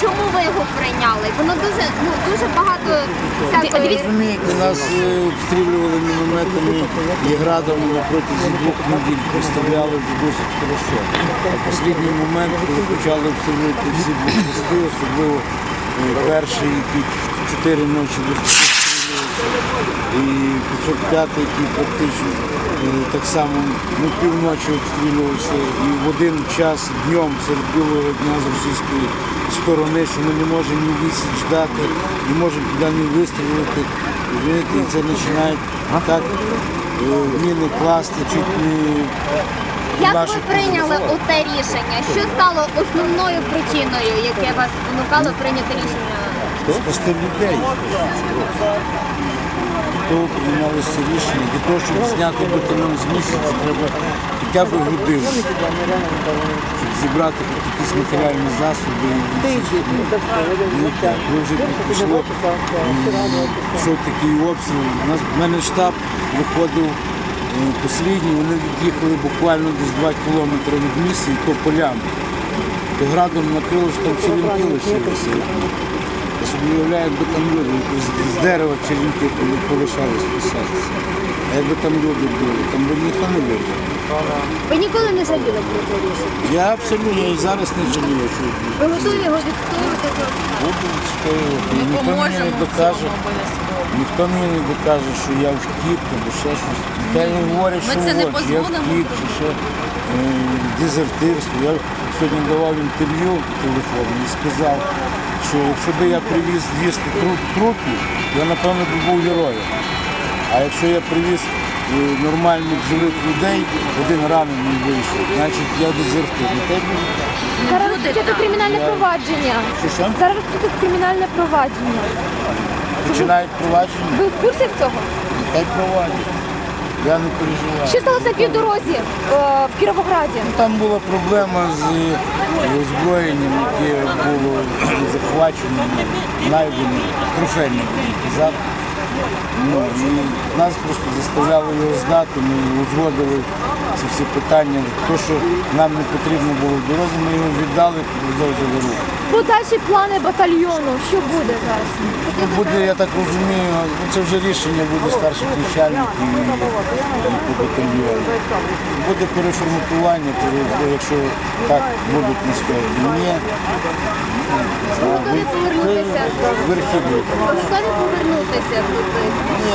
Чому ви його прийняли? Воно дуже ну дуже багато всякої Розумієте, нас е, обстрілювали мінометами і градами протягом двох неділь, поставляли досить хорошо. А останній момент, коли почали обстрілювати всі блокпости, особливо е, перший, який чотири ночі обстрілювався, і 505, який практично е, так само ну, півночі обстрілювався, і в один час днем серед білого дня з російської сторони, що ми не можемо ні відсіч дати, не можемо туди ні вистрілити. І це починають так е, міни класти, чуть не як ви прийняли оте рішення? Що стало основною причиною, яке вас спонукало прийняти рішення? Спасти людей. Для того приймалося рішення. Для того, щоб зняти бетоном з місяця, треба хоча б годину, щоб зібрати якісь матеріальні засоби і так, ви вже пішло, пішов такий обстріл. У в мене штаб виходив е, послідній, вони від'їхали буквально десь 2 кілометри від місця, і то полями. То градом накрило, що там черенки лишилися. Я собі уявляю, якби там люди з, з дерева черенки коли полишали списатися. А якби там люди були, там би ніхто не вижив. Ви ніколи не жаліли про це рішення? Я абсолютно я і зараз не жалію, що Ви готові його відстоювати? буду відстоювати. Ніхто мені не докаже, ніхто мені не докаже, що я втік або ще щось. Та й говорять, Ми що це не от, я дозволимо втік, чи ще е, дезертирство. Я сьогодні давав інтерв'ю телефонне і сказав, що якщо б я привіз 200 трупів, я напевно б був героєм. А якщо я привіз е, нормальних живих людей, один ранений вийшов, значить я дезертир. І те буде. Зараз розпочато кримінальне провадження. Що що? Зараз розпочато кримінальне провадження. Починають провадження, Ви в курсі цього? нехай проводять. Я не переживаю. Що сталося на півдорозі е, в Кіровограді? Там була проблема з озброєнням, яке було захвачено, найдено, трофейне будемо казати. Ну, і нас просто заставляли його здати, ми узгодили ці всі питання. Те, що нам не потрібно було в дорозі, ми його віддали, продовжили рух. Подальші плани батальйону. Що буде зараз? Ну, Буде, я так розумію, ну, це вже рішення буде старших начальників і, і по батальйону. Буде переформатування, пере- якщо так будуть настояти. Ні, Ви готові повернутися? верхи будуть. Ви готові повернутися туди?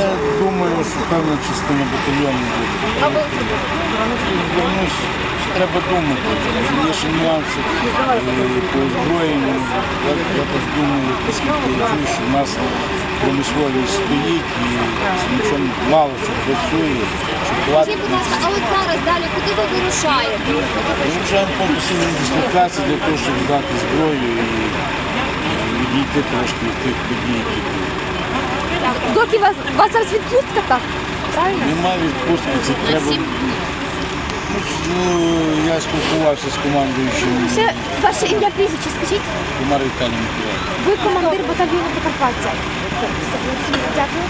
Я думаю, що певна частина батальйону буде. А ви? Вернусь, треба думати. Є ще нюанси е, по озброєнню. Я, я так думаю, оскільки я чую, що в нас промисловість стоїть і нічого мало що працює, що платить. Скажіть, будь ласка, а от зараз далі куди ви вирушаєте? Вирушаємо по посильній дислокації для того, щоб здати зброю і відійти трошки від тих подій, які були. Доки вас, у вас зараз відпустка так? Правильно? Нема відпустки, це треба. Ну, ну, я спілкувався з командуючим Ще ваше ім'я прізвище, скажіть. Тамарою Віталій Миколаївич. Ви командир батальйону Закарпаття. Дякую.